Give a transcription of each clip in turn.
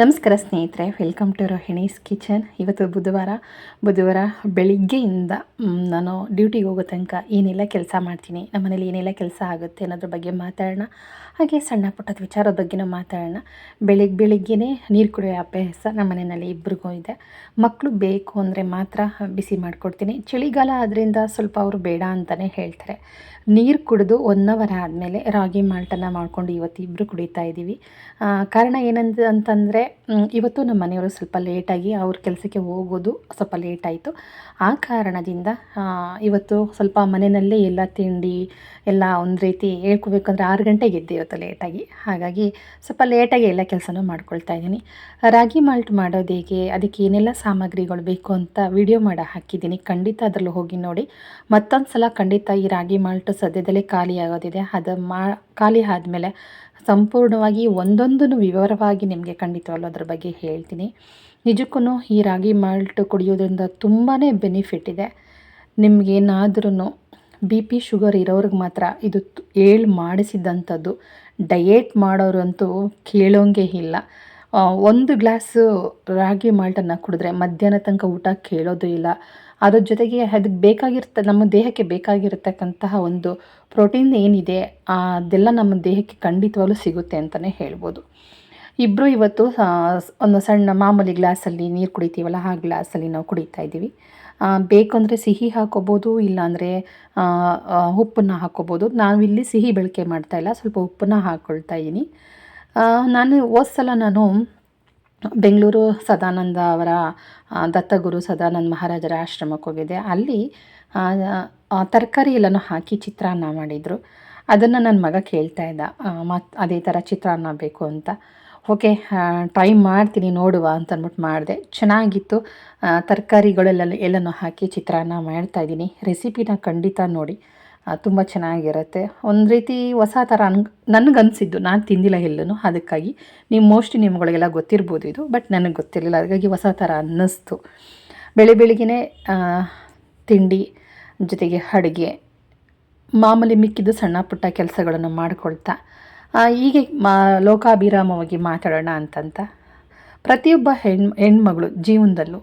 ನಮಸ್ಕಾರ ಸ್ನೇಹಿತರೆ welcome to Rohini's kitchen. ಇವತ್ತು ಬುಧವಾರ ಬುಧವಾರ ಬೆಳಿಗ್ಗೆಯಿಂದ ನಾನು ಡ್ಯೂಟಿಗೆ ಹೋಗೋ ತನಕ ಏನೆಲ್ಲ ಕೆಲಸ ಮಾಡ್ತೀನಿ ನಮ್ಮ ಮನೇಲಿ ಏನೆಲ್ಲ ಕೆಲಸ ಆಗುತ್ತೆ ಅನ್ನೋದ್ರ ಬಗ್ಗೆ ಮಾತಾಡೋಣ. ಹಾಗೆ ಸಣ್ಣ ಪುಟ್ಟದ ವಿಚಾರದ ಬಗ್ಗೆನೂ ಮಾತಾಡೋಣ. ಬೆಳಿಗ್ಗೆ ಬೆಳಿಗ್ಗೆನೇ ನೀರು ಕುಡಿಯೋ ಅಭ್ಯಾಸ ನಮ್ಮ ಮನೆಯಲ್ಲಿ ಇಬ್ರಿಗೂ ಇದೆ. ಮಕ್ಕಳು ಬೇಕು ಅಂದರೆ ಮಾತ್ರ ಬಿಸಿ ಮಾಡಿಕೊಡ್ತೀನಿ. ಚಳಿಗಾಲ ಆದ್ದರಿಂದ ಸ್ವಲ್ಪ ಅವರು ಬೇಡ ಅಂತಲೇ ಹೇಳ್ತಾರೆ. ನೀರು ಕುಡಿದು ಒನ್ ಅವರ್ ಆದಮೇಲೆ ರಾಗಿ ಮಾಲ್ಟನ್ನು ಮಾಡಿಕೊಂಡು ಇವತ್ತು ಇಬ್ಬರು ಕುಡಿತಾ ಇದ್ದೀವಿ. ಕಾರಣ ಏನಂತ ಅಂತಂದರೆ ಇವತ್ತು ನಮ್ಮ ಮನೆಯವರು ಸ್ವಲ್ಪ ಲೇಟಾಗಿ ಅವ್ರ ಕೆಲಸಕ್ಕೆ ಹೋಗೋದು ಸ್ವಲ್ಪ ಲೇಟ್ ಆಯಿತು. ಆ ಕಾರಣದಿಂದ ಇವತ್ತು ಸ್ವಲ್ಪ ಮನೆಯಲ್ಲೇ ಎಲ್ಲ ತಿಂಡಿ, ಎಲ್ಲ ಒಂದು ರೀತಿ ಹೇಳ್ಕೋಬೇಕಂದ್ರೆ ಆರು ಗಂಟೆಗೆ ಎದ್ದೆ ಇವತ್ತು ಲೇಟಾಗಿ ಹಾಗಾಗಿ ಸ್ವಲ್ಪ ಲೇಟಾಗಿ ಎಲ್ಲ ಕೆಲಸನೂ ಮಾಡ್ಕೊಳ್ತಾ ಇದ್ದೀನಿ. ರಾಗಿ ಮಾಲ್ಟ್ ಮಾಡೋದು ಹೇಗೆ, ಅದಕ್ಕೆ ಏನೆಲ್ಲ ಸಾಮಗ್ರಿಗಳು ಬೇಕು ಅಂತ ವಿಡಿಯೋ ಮಾಡಿ ಹಾಕಿದ್ದೀನಿ. ಖಂಡಿತ ಅದರಲ್ಲಿ ಹೋಗಿ ನೋಡಿ. ಮತ್ತೊಂದು ಸಲ ಖಂಡಿತ ಈ ರಾಗಿ ಮಾಲ್ಟ್ ಸದ್ಯದಲ್ಲೇ ಖಾಲಿ ಆಗೋದಿದೆ ಅದು ಮಾ, ಖಾಲಿ ಆದಮೇಲೆ ಸಂಪೂರ್ಣವಾಗಿ ಒಂದೊಂದನ್ನು ವಿವರವಾಗಿ ನಿಮಗೆ ಖಂಡಿತವಲ್ಲ ಅದ್ರ ಬಗ್ಗೆ ಹೇಳ್ತೀನಿ. ನಿಜಕ್ಕೂ ಈ ರಾಗಿ ಮಾಲ್ಟ್ ಕುಡಿಯೋದ್ರಿಂದ ತುಂಬಾ ಬೆನಿಫಿಟ್ ಇದೆ. ನಿಮಗೇನಾದ್ರೂ ಬಿ ಪಿ ಶುಗರ್ ಇರೋರಿಗೆ ಮಾತ್ರ ಇದು ಹೇಳಿ ಏಳು ಮಾಡಿಸಿದಂಥದ್ದು, ಡಯೇಟ್ ಮಾಡೋರಂತೂ ಕೇಳೋಂಗೆ ಇಲ್ಲ. ಒಂದು ಗ್ಲಾಸು ರಾಗಿ ಮಾಲ್ಟನ್ನು ಕುಡಿದ್ರೆ ಮಧ್ಯಾಹ್ನ ತನಕ ಊಟ ಕೇಳೋದು ಇಲ್ಲ. ಅದ್ರ ಜೊತೆಗೆ ಅದಕ್ಕೆ ಬೇಕಾಗಿರ್ತ, ನಮ್ಮ ದೇಹಕ್ಕೆ ಬೇಕಾಗಿರತಕ್ಕಂತಹ ಒಂದು ಪ್ರೋಟೀನ್ ಏನಿದೆ ಅದೆಲ್ಲ ನಮ್ಮ ದೇಹಕ್ಕೆ ಖಂಡಿತವಾಗ್ಲೂ ಸಿಗುತ್ತೆ ಅಂತಲೇ ಹೇಳ್ಬೋದು. ಇಬ್ಬರು ಇವತ್ತು ಒಂದು ಸಣ್ಣ ಮಾಮೂಲಿ ಗ್ಲಾಸಲ್ಲಿ ನೀರು ಕುಡಿತೀವಲ್ಲ, ಆ ಗ್ಲಾಸಲ್ಲಿ ನಾವು ಕುಡಿತಾ ಇದ್ದೀವಿ. ಬೇಕು ಅಂದರೆ ಸಿಹಿ ಹಾಕೋಬೋದು, ಇಲ್ಲಾಂದರೆ ಉಪ್ಪನ್ನು ಹಾಕೋಬೋದು. ನಾವಿಲ್ಲಿ ಸಿಹಿ ಬಳಕೆ ಮಾಡ್ತಾ ಇಲ್ಲ, ಸ್ವಲ್ಪ ಉಪ್ಪನ್ನು ಹಾಕ್ಕೊಳ್ತಾ ಇದ್ದೀನಿ. ನಾನು ಹೋದ ಸಲ ನಾನು ಬೆಂಗಳೂರು ಸದಾನಂದ ಅವರ ದತ್ತಗುರು ಸದಾನಂದ ಮಹಾರಾಜರ ಆಶ್ರಮಕ್ಕೆ ಹೋಗಿದ್ದೆ. ಅಲ್ಲಿ ತರಕಾರಿ ಎಲ್ಲನೂ ಹಾಕಿ ಚಿತ್ರಾನ್ನ ಮಾಡಿದರು. ಅದನ್ನು ನನ್ನ ಮಗ ಕೇಳ್ತಾ ಇದ್ದ. ಮತ್ತು ಅದೇ ಥರ ಚಿತ್ರಾನ್ನ ಬೇಕು ಅಂತ. ಓಕೆ ಟ್ರೈ ಮಾಡ್ತೀನಿ, ನೋಡುವ ಅಂತ ಅಂದ್ಬಿಟ್ಟು ಮಾಡಿದೆ. ಚೆನ್ನಾಗಿತ್ತು. ತರಕಾರಿಗಳೆಲ್ಲ ಎಲ್ಲನೂ ಹಾಕಿ ಚಿತ್ರಾನ್ನ ಮಾಡ್ತಾಯಿದ್ದೀನಿ ರೆಸಿಪಿನ ಖಂಡಿತ ನೋಡಿ. ತುಂಬ ಚೆನ್ನಾಗಿರುತ್ತೆ. ಒಂದು ರೀತಿ ಹೊಸ ಥರ ಅನ್ ನನಗನ್ಸಿದ್ದು. ನಾನು ತಿಂದಿಲ್ಲ ಎಲ್ಲೂ ಅದಕ್ಕಾಗಿ ನೀವು ಮೋಸ್ಟ್ಲಿ ನಿಮ್ಗಳಿಗೆಲ್ಲ ಗೊತ್ತಿರ್ಬೋದು ಇದು ಬಟ್ ನನಗೆ ಗೊತ್ತಿರಲಿಲ್ಲ. ಹಾಗಾಗಿ ಹೊಸ ಥರ ಅನ್ನಿಸ್ತು. ಬೆಳೆ ಬೆಳಿಗ್ಗೆ ತಿಂಡಿ, ಜೊತೆಗೆ ಅಡುಗೆ, ಮಾಮೂಲಿ ಮಿಕ್ಕಿದ್ದು ಸಣ್ಣ ಪುಟ್ಟ ಕೆಲಸಗಳನ್ನು ಮಾಡಿಕೊಳ್ತಾ. ಹೀಗೆ ಮಾ, ಲೋಕಾಭಿರಾಮವಾಗಿ ಮಾತಾಡೋಣ ಅಂತಂತ. ಪ್ರತಿಯೊಬ್ಬ ಹೆಣ್ಣು ಹೆಣ್ಮಗಳು ಜೀವನದಲ್ಲೂ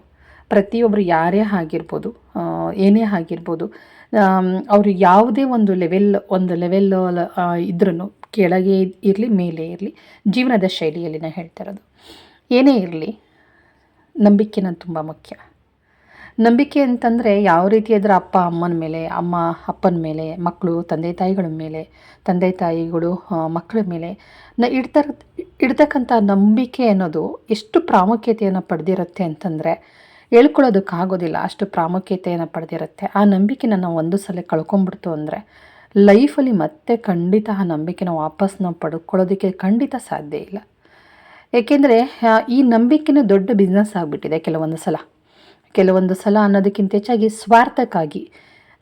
ಪ್ರತಿಯೊಬ್ಬರು ಯಾರೇ ಆಗಿರ್ಬೋದು ಏನೇ ಆಗಿರ್ಬೋದು ಅವರು ಯಾವುದೇ ಒಂದು ಲೆವೆಲ್ ಒಂದು ಲೆವೆಲ್ ಇದ್ರೂ ಕೆಳಗೆ ಇರಲಿ, ಮೇಲೆ ಇರಲಿ, ಜೀವನದ ಶೈಲಿಯಲ್ಲಿ ನಾನು ಹೇಳ್ತಾ ಇರೋದು. ಏನೇ ಇರಲಿ, ನಂಬಿಕೆನ ತುಂಬ ಮುಖ್ಯ. ನಂಬಿಕೆ ಅಂತಂದರೆ ಯಾವ ರೀತಿ ಅದರ ಅಪ್ಪ, ಅಮ್ಮನ ಮೇಲೆ, ಅಮ್ಮ, ಅಪ್ಪನ ಮೇಲೆ, ಮಕ್ಕಳು, ತಂದೆ, ತಾಯಿಗಳ ಮೇಲೆ, ತಂದೆ, ತಾಯಿಗಳು ಮಕ್ಕಳ ಮೇಲೆ ನ ಇಡ್ತಾರ, ಇಡ್ತಕ್ಕಂಥ ನಂಬಿಕೆ ಅನ್ನೋದು ಎಷ್ಟು ಪ್ರಾಮುಖ್ಯತೆಯನ್ನು ಪಡೆದಿರುತ್ತೆ ಅಂತಂದರೆ ಹೇಳ್ಕೊಳ್ಳೋದಕ್ಕಾಗೋದಿಲ್ಲ. ಅಷ್ಟು ಪ್ರಾಮುಖ್ಯತೆಯನ್ನು ಪಡೆದಿರುತ್ತೆ. ಆ ನಂಬಿಕೆನ ಒಂದು ಸಲ ಕಳ್ಕೊಂಡ್ಬಿಡ್ತು ಅಂದರೆ, ಲೈಫಲ್ಲಿ ಮತ್ತೆ ಖಂಡಿತ ಆ ನಂಬಿಕೆನ ವಾಪಸ್ ನಾವು ಪಡ್ಕೊಳ್ಳೋದಕ್ಕೆ ಖಂಡಿತ ಸಾಧ್ಯ ಇಲ್ಲ. ಏಕೆಂದರೆ ಈ ನಂಬಿಕೆನೇ ದೊಡ್ಡ ಬಿಸ್ನೆಸ್ ಆಗಿಬಿಟ್ಟಿದೆ ಕೆಲವೊಂದು ಸಲ. ಕೆಲವೊಂದು ಸಲ ಅನ್ನೋದಕ್ಕಿಂತ ಹೆಚ್ಚಾಗಿ ಸ್ವಾರ್ಥಕ್ಕಾಗಿ.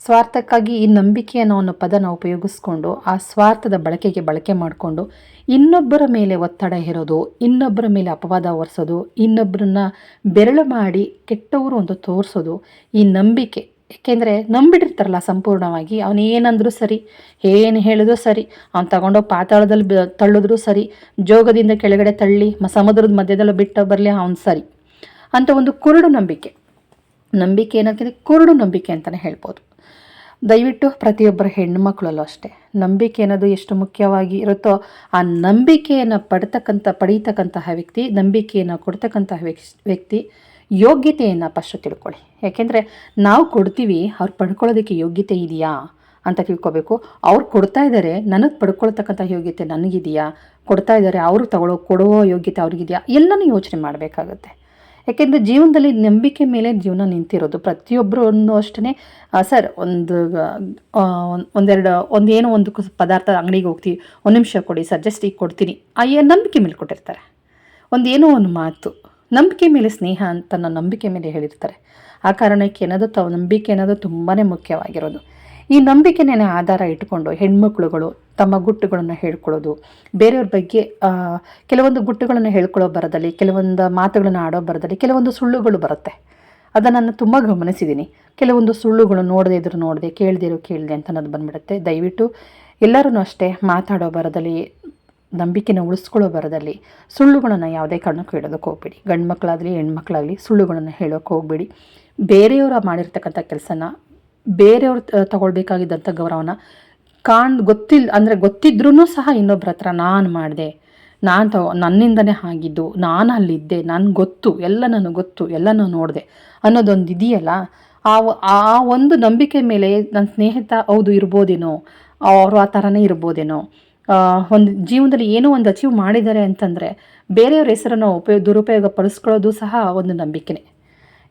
ಸ್ವಾರ್ಥಕ್ಕಾಗಿ ಈ ನಂಬಿಕೆ ಅನ್ನೋ ಒಂದು ಪದನ ಉಪಯೋಗಿಸ್ಕೊಂಡು, ಆ ಸ್ವಾರ್ಥದ ಬಳಕೆಗೆ ಬಳಕೆ ಮಾಡಿಕೊಂಡು, ಇನ್ನೊಬ್ಬರ ಮೇಲೆ ಒತ್ತಡ ಹೇರೋದು, ಇನ್ನೊಬ್ಬರ ಮೇಲೆ ಅಪವಾದ ಒರೆಸೋದು, ಇನ್ನೊಬ್ಬರನ್ನ ಬೆರಳು ಮಾಡಿ ಕೆಟ್ಟವರು ಒಂದು ತೋರಿಸೋದು ಈ ನಂಬಿಕೆ. ಏಕೆಂದರೆ ನಂಬಿಟ್ಟಿರ್ತಾರಲ್ಲ ಸಂಪೂರ್ಣವಾಗಿ ಅವನು ಏನಂದ್ರೂ ಸರಿ, ಏನು ಹೇಳಿದ್ರು ಸರಿ, ಅವ್ನು ತಗೊಂಡೋಗಿ ಪಾತಾಳದಲ್ಲಿ ತಳ್ಳಿದ್ರು ಸರಿ, ಜೋಗದಿಂದ ಕೆಳಗಡೆ ತಳ್ಳಿ ಸಮುದ್ರದ ಮಧ್ಯದಲ್ಲಿ ಬಿಟ್ಟು ಬರಲಿ ಅವ್ನು ಸರಿ ಅಂತ ಒಂದು ಕುರುಡು ನಂಬಿಕೆ. ನಂಬಿಕೆ ಏನಂತಂದರೆ ಕುರುಡು ನಂಬಿಕೆ ಅಂತಲೇ ಹೇಳ್ಬೋದು. ದಯವಿಟ್ಟು ಪ್ರತಿಯೊಬ್ಬರ ಹೆಣ್ಣುಮಕ್ಕಳಲ್ಲೂ ಅಷ್ಟೇ. ನಂಬಿಕೆ ಅನ್ನೋದು ಎಷ್ಟು ಮುಖ್ಯವಾಗಿ ಇರುತ್ತೋ ಆ ನಂಬಿಕೆಯನ್ನು ಪಡ್ತಕ್ಕಂಥ, ಪಡೀತಕ್ಕಂತಹ ವ್ಯಕ್ತಿ, ನಂಬಿಕೆಯನ್ನು ಕೊಡ್ತಕ್ಕಂತಹ ವ್ಯಕ್ತಿ ಯೋಗ್ಯತೆಯನ್ನು ಫಸ್ಟು ತಿಳ್ಕೊಳ್ಳಿ. ಯಾಕೆಂದರೆ ನಾವು ಕೊಡ್ತೀವಿ, ಅವ್ರು ಪಡ್ಕೊಳ್ಳೋದಕ್ಕೆ ಯೋಗ್ಯತೆ ಇದೆಯಾ ಅಂತ ತಿಳ್ಕೊಬೇಕು. ಅವ್ರು ಕೊಡ್ತಾ ಇದ್ದಾರೆ ನನಗೆ ಪಡ್ಕೊಳ್ತಕ್ಕಂಥ ಯೋಗ್ಯತೆ ನನಗಿದೆಯಾ? ಕೊಡ್ತಾ ಇದ್ದಾರೆ ಅವರು ತಗೊಳ್ಳೋ ಕೊಡುವ ಯೋಗ್ಯತೆ ಅವ್ರಿಗಿದೆಯಾ? ಎಲ್ಲನೂ ಯೋಚನೆ ಮಾಡಬೇಕಾಗುತ್ತೆ. ಯಾಕೆಂದರೆ ಜೀವನದಲ್ಲಿ ನಂಬಿಕೆ ಮೇಲೆ ಜೀವನ ನಿಂತಿರೋದು. ಪ್ರತಿಯೊಬ್ಬರು ಒಂದು ಅಷ್ಟೇ ಸರ್, ಒಂದು ಒಂದೆರಡು ಒಂದೇನೋ ಒಂದು ಪದಾರ್ಥ ಅಂಗಡಿಗೆ ಹೋಗ್ತೀವಿ, ಒಂದು ನಿಮಿಷ ಕೊಡಿ, ಸರ್, ಜಸ್ಟ್ ಈಗ ಕೊಡ್ತೀನಿ. ಅಯ್ಯ ನಂಬಿಕೆ ಮೇಲೆ ಕೊಟ್ಟಿರ್ತಾರೆ. ಒಂದೇನೋ ಒಂದು ಮಾತು, ನಂಬಿಕೆ ಮೇಲೆ ಸ್ನೇಹ ಅಂತ ನಂಬಿಕೆ ಮೇಲೆ ಹೇಳಿರ್ತಾರೆ. ಆ ಕಾರಣಕ್ಕೆ ಏನದು ತಾವು ನಂಬಿಕೆ ಅನ್ನೋದು ತುಂಬಾ ಮುಖ್ಯವಾಗಿರೋದು. ಈ ನಂಬಿಕೆನೇ ಆಧಾರ ಇಟ್ಕೊಂಡು ಹೆಣ್ಮಕ್ಳುಗಳು ತಮ್ಮ ಗುಟ್ಟುಗಳನ್ನು ಹೇಳ್ಕೊಳ್ಳೋದು. ಬೇರೆಯವ್ರ ಬಗ್ಗೆ ಕೆಲವೊಂದು ಗುಟ್ಟುಗಳನ್ನು ಹೇಳ್ಕೊಳ್ಳೋ ಬರದಲ್ಲಿ, ಕೆಲವೊಂದು ಮಾತುಗಳನ್ನು ಆಡೋ ಬರದಲ್ಲಿ ಕೆಲವೊಂದು ಸುಳ್ಳುಗಳು ಬರುತ್ತೆ. ಅದನ್ನು ನಾನು ತುಂಬ ಗಮನಿಸಿದ್ದೀನಿ ಕೆಲವೊಂದು ಸುಳ್ಳುಗಳು ನೋಡದೇ ಇದ್ರು ನೋಡದೆ ಕೇಳದಿರೋ ಕೇಳಿದೆ ಅಂತ ಅನ್ನೋದು ಬಂದ್ಬಿಡುತ್ತೆ. ದಯವಿಟ್ಟು ಎಲ್ಲರೂ ಅಷ್ಟೇ ಮಾತಾಡೋ ಬರದಲ್ಲಿ, ನಂಬಿಕೆನ ಉಳಿಸ್ಕೊಳ್ಳೋ ಬರದಲ್ಲಿ ಸುಳ್ಳುಗಳನ್ನು ಯಾವುದೇ ಕಾರಣಕ್ಕೂ ಹೇಳೋದಕ್ಕೆ ಹೋಗ್ಬೇಡಿ. ಗಂಡು ಮಕ್ಕಳಾಗಲಿ ಹೆಣ್ಮಕ್ಳಾಗಲಿ ಸುಳ್ಳುಗಳನ್ನು ಹೇಳೋಕ್ಕೆ ಹೋಗ್ಬೇಡಿ. ಬೇರೆಯವರ ಮಾಡಿರ್ತಕ್ಕಂಥ ಕೆಲಸನ ಬೇರೆಯವ್ರು ತಗೊಳ್ಬೇಕಾಗಿದ್ದಂಥ ಗೌರವನ ಕಾಣ್ ಗೊತ್ತಿಲ್ಲ ಅಂದರೆ ಗೊತ್ತಿದ್ರೂ ಸಹ ಇನ್ನೊಬ್ರ ಹತ್ರ ನಾನು ಮಾಡಿದೆ. ನಾನು ತಗೋ ನನ್ನಿಂದನೇ ಆಗಿದ್ದು, ನಾನು ಅಲ್ಲಿದ್ದೆ ನನಗೆ ಗೊತ್ತು, ಎಲ್ಲ ನಾನು ಗೊತ್ತು ಎಲ್ಲ ನಾನು ನೋಡಿದೆ ಅನ್ನೋದೊಂದು ಇದೆಯಲ್ಲ? ಆ ಆ ಒಂದು ನಂಬಿಕೆ ಮೇಲೆ ನನ್ನ ಸ್ನೇಹಿತ ಹೌದು ಇರ್ಬೋದೇನೋ, ಅವರು ಆ ಥರನೇ ಇರ್ಬೋದೇನೋ ಒಂದು ಜೀವನದಲ್ಲಿ ಏನೋ ಒಂದು ಅಚೀವ್ ಮಾಡಿದ್ದಾರೆ ಅಂತಂದರೆ ಬೇರೆಯವ್ರ ಹೆಸರನ್ನು ಉಪಯೋಗ ದುರುಪಯೋಗ ಪಡಿಸ್ಕೊಳ್ಳೋದು ಸಹ ಒಂದು ನಂಬಿಕೆನೇ.